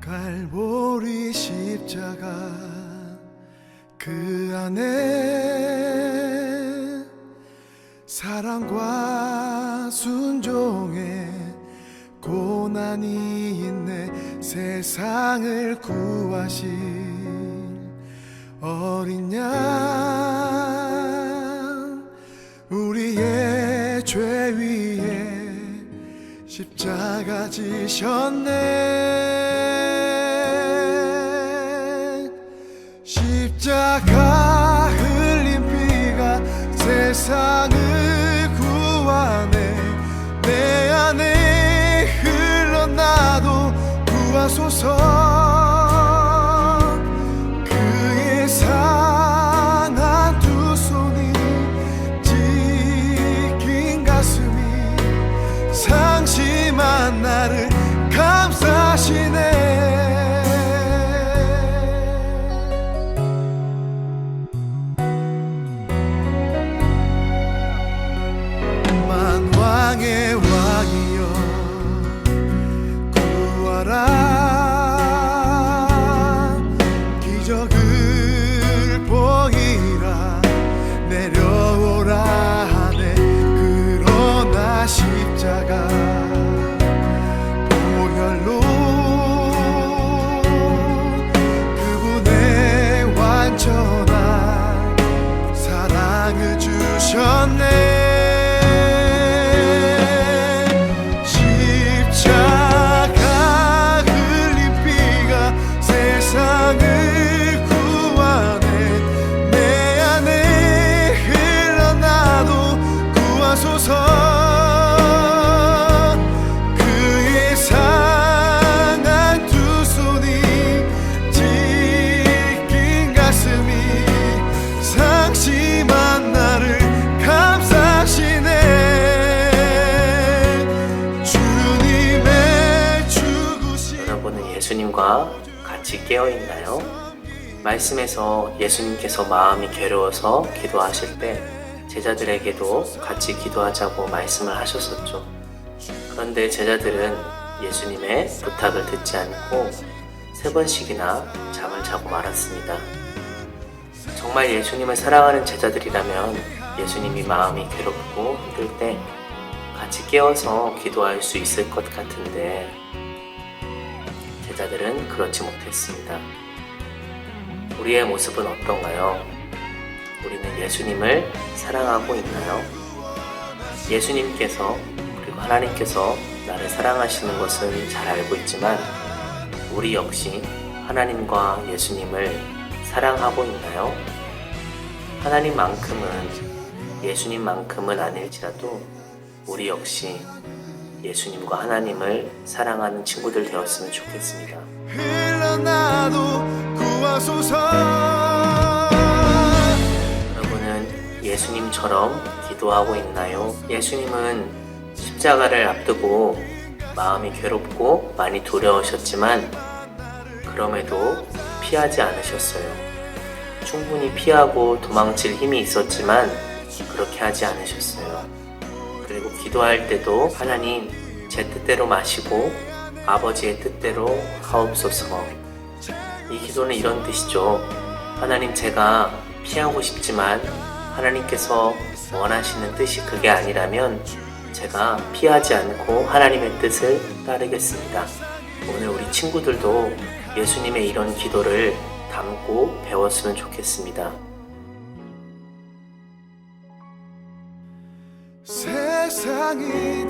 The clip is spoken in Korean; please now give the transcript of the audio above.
갈보리 십자가 그 안에 사랑과 순종의 고난이 있네. 세상을 구하신 어린 양. 죄 위에 십자가 지셨네. 십자가 흘린 피가 세상을 구하네. 내 안에 흘러나도 구하소서 만왕의 하소서 여러분은 예수님과 같이 깨어 있나요? 말씀에서 예수님께서 마음이 괴로워서 기도하실 때 제자들에게도 같이 기도하자고 말씀을 하셨었죠. 그런데 제자들은 예수님의 부탁을 듣지 않고 세 번씩이나 잠을 자고 말았습니다. 정말 예수님을 사랑하는 제자들이라면 예수님이 마음이 괴롭고 힘들 때 같이 깨어서 기도할 수 있을 것 같은데 제자들은 그렇지 못했습니다. 우리의 모습은 어떤가요? 우리는 예수님을 사랑하고 있나요? 예수님께서 그리고 하나님께서 나를 사랑하시는 것은 잘 알고 있지만 우리 역시 하나님과 예수님을 사랑하고 있나요? 하나님만큼은 예수님만큼은 아닐지라도 우리 역시 예수님과 하나님을 사랑하는 친구들 되었으면 좋겠습니다. 예수님처럼 기도하고 있나요? 예수님은 십자가를 앞두고 마음이 괴롭고 많이 두려우셨지만 그럼에도 피하지 않으셨어요. 충분히 피하고 도망칠 힘이 있었지만 그렇게 하지 않으셨어요. 그리고 기도할 때도 하나님 제 뜻대로 마시고 아버지의 뜻대로 하옵소서. 이 기도는 이런 뜻이죠. 하나님 제가 피하고 싶지만 하나님께서 원하시는 뜻이 그게 아니라면 제가 피하지 않고 하나님의 뜻을 따르겠습니다. 오늘 우리 친구들도 예수님의 이런 기도를 담고 배웠으면 좋겠습니다. 세상이